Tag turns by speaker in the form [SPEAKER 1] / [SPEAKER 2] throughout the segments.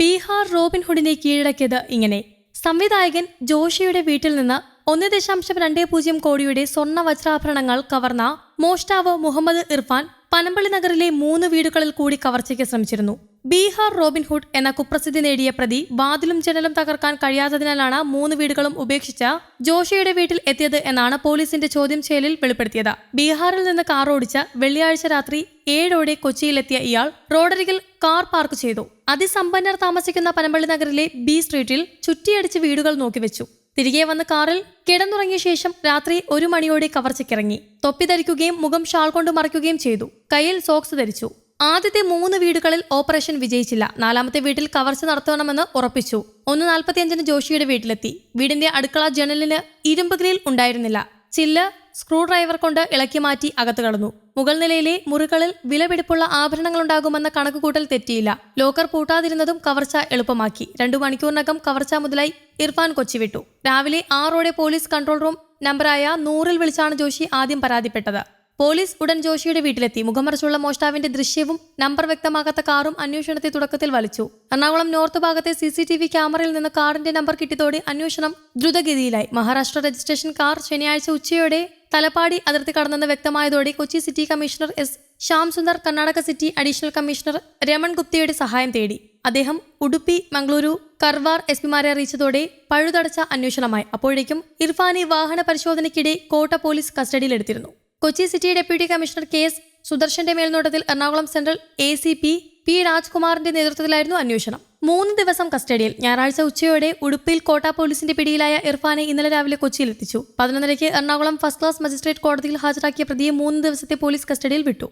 [SPEAKER 1] ബീഹാർ റോബിൻഹുഡിനെ കീഴടക്കിയത് ഇങ്ങനെ. സംവിധായകൻ ജോഷിയുടെ വീട്ടിൽ നിന്ന് ഒന്ന് ദശാംശം രണ്ട് പൂജ്യം കോടിയുടെ സ്വർണ വജ്രാഭരണങ്ങൾ കവർന്ന മോഷ്ടാവ് മുഹമ്മദ് ഇർഫാൻ പനമ്പള്ളി നഗറിലെ മൂന്ന് വീടുകളിൽ കൂടി കവർച്ചയ്ക്ക് ശ്രമിച്ചിരുന്നു. ബീഹാർ റോബിൻഹുഡ് എന്ന കുപ്രസിദ്ധി നേടിയ പ്രതി വാതിലും ജനലും തകർക്കാൻ കഴിയാത്തതിനാലാണ് മൂന്ന് വീടുകളും ഉപേക്ഷിച്ച ജോഷിയുടെ വീട്ടിൽ എത്തിയത് എന്നാണ് പോലീസിന്റെ ചോദ്യം ചെയ്യലിൽ വെളിപ്പെടുത്തിയത്. ബീഹാറിൽ നിന്ന് കാർ ഓടിച്ച വെള്ളിയാഴ്ച രാത്രി ഏഴോടെ കൊച്ചിയിലെത്തിയ ഇയാൾ റോഡരികിൽ കാർ പാർക്ക് ചെയ്തു. അതിസമ്പന്നർ താമസിക്കുന്ന പനമ്പള്ളി നഗറിലെ ബി സ്ട്രീറ്റിൽ ചുറ്റിയടിച്ച് വീടുകൾ നോക്കിവെച്ചു. തിരികെ വന്ന കാറിൽ കിടന്നുറങ്ങിയ ശേഷം രാത്രി ഒരു മണിയോടെ കവർച്ചയ്ക്കിറങ്ങി. തൊപ്പി ധരിക്കുകയും മുഖം ഷാൾ കൊണ്ട് മറയ്ക്കുകയും ചെയ്തു. കയ്യിൽ സോക്സ് ധരിച്ചു. ആദ്യത്തെ മൂന്ന് വീടുകളിൽ ഓപ്പറേഷൻ വിജയിച്ചില്ല. നാലാമത്തെ വീട്ടിൽ കവർച്ച നടത്തണമെന്ന് ഉറപ്പിച്ചു. ഒന്ന് നാൽപ്പത്തിയഞ്ചിന് ജോഷിയുടെ വീട്ടിലെത്തി. വീടിന്റെ അടുക്കള ജനലിന് ഇരുമ്പ് ഗ്രിൽ ഉണ്ടായിരുന്നില്ല. ചില്ല് സ്ക്രൂ ഡ്രൈവർ കൊണ്ട് ഇളക്കി മാറ്റി അകത്ത് കടന്നു. മുകൾ നിലയിലെ മുറികളിൽ വിലപിടിപ്പുള്ള ആഭരണങ്ങൾ ആഭരണങ്ങളുണ്ടാകുമെന്ന കണക്കുകൂട്ടൽ തെറ്റിയില്ല. ലോക്കർ പൂട്ടാതിരുന്നതും കവർച്ച എളുപ്പമാക്കി. രണ്ടു മണിക്കൂറിനകം കവർച്ച മുതലായി ഇർഫാൻ കൊച്ചി വിട്ടു രാവിലെ ആറോടെ പോലീസ് കൺട്രോൾ റൂം നമ്പറായ നൂറിൽ വിളിച്ചാണ് ജോഷി ആദ്യം പരാതിപ്പെട്ടത്. പോലീസ് ഉടൻ ജോഷിയുടെ വീട്ടിലെത്തി. മുഖമറച്ചുള്ള മോഷ്ടാവിന്റെ ദൃശ്യവും നമ്പർ വ്യക്തമാകാത്ത കാറും അന്വേഷണത്തെ തുടക്കത്തിൽ വലിച്ചു. എറണാകുളം നോർത്ത് ഭാഗത്തെ സി സി ടി വി ക്യാമറയിൽ നിന്ന് കാറിന്റെ നമ്പർ കിട്ടിയതോടെ അന്വേഷണം ദ്രുതഗതിയിലായി. മഹാരാഷ്ട്ര രജിസ്ട്രേഷൻ കാർ ശനിയാഴ്ച ഉച്ചയോടെ തലപ്പാടി അതിർത്തി കടന്നെന്ന് വ്യക്തമായതോടെ Kochi city commissioner S Shyam Sundar Karnataka city additional commissioner Raman ഗുപ്തയുടെ സഹായം തേടി. അദ്ദേഹം ഉടുപ്പി മംഗളൂരു കർവാർ എസ് പിമാരെ അറിയിച്ചതോടെ പഴുതടച്ച അന്വേഷണമായി അപ്പോഴേക്കും ഇർഫാനെ വാഹന പരിശോധനയ്ക്കിടെ Kota police കസ്റ്റഡിയിലെടുത്തിരുന്നു. Kochi city deputy commissioner K S സുദർശന്റെ മേൽനോട്ടത്തിൽ Ernakulam central A C P P രാജ്കുമാറിന്റെ നേതൃത്വത്തിലായിരുന്നു അന്വേഷണം. മൂന്ന് ദിവസം കസ്റ്റഡിയിൽ. ഞായറാഴ്ച ഉച്ചയോടെ ഉടുപ്പിൽ കോട്ട പോലീസിന്റെ പിടിയിലായ ഇർഫാനെ ഇന്നലെ രാവിലെ കൊച്ചിയിലെത്തിച്ചു പതിനൊന്നരയ്ക്ക് എറണാകുളം ഫസ്റ്റ് ക്ലാസ് മജിസ്ട്രേറ്റ് കോടതിയിൽ ഹാജരാക്കിയ പ്രതിയെ മൂന്ന് ദിവസത്തെ പോലീസ് കസ്റ്റഡിയിൽ വിട്ടു.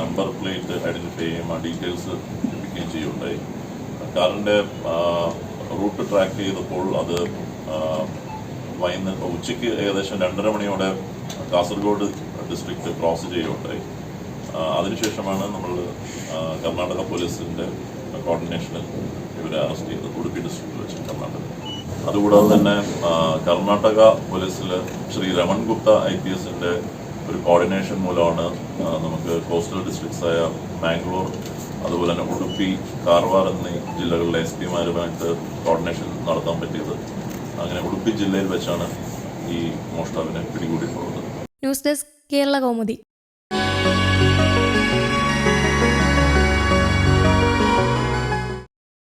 [SPEAKER 2] നമ്പർ പ്ലേറ്റ് ഡീറ്റെയിൽസ് ലഭിക്കുകയും ചെയ്യുണ്ടായി കാറിന്റെ റൂട്ട് ട്രാക്ക് ചെയ്തപ്പോൾ അത് വൈകുന്നേരം ഉച്ചയ്ക്ക് ഏകദേശം രണ്ടര മണിയോടെ കാസർഗോഡ് ഡിസ്ട്രിക്റ്റ് ക്രോസ് ചെയ്യുകയുണ്ടായി അതിനുശേഷമാണ് നമ്മൾ കർണാടക പോലീസിന്റെ കോർഡിനേഷനിൽ ഇവരെ അറസ്റ്റ് ചെയ്തത്. ഉടുപ്പി ഡിസ്ട്രിക്റ്റിൽ വെച്ച് കർണാടക. അതുകൂടാതെ തന്നെ കർണാടക പോലീസിൽ ശ്രീ രമൺ ഗുപ്ത ഐ പി എസിന്റെ ഒരു കോർഡിനേഷൻ മൂലമാണ് നമുക്ക് കോസ്റ്റൽ ഡിസ്ട്രിക്ട്സായ മാംഗ്ലൂർ അതുപോലെ തന്നെ ഉടുപ്പി കാർവാർ എന്നീ ജില്ലകളിലെ എസ് പിമാരുമായിട്ട് കോർഡിനേഷൻ നടത്താൻ പറ്റിയത്. അങ്ങനെ ഉടുപ്പി ജില്ലയിൽ വെച്ചാണ് ഈ മോഷ്ടാവിനെ പിടികൂടിയിട്ടുള്ളത്.
[SPEAKER 1] News desk Kerala Kaumudi.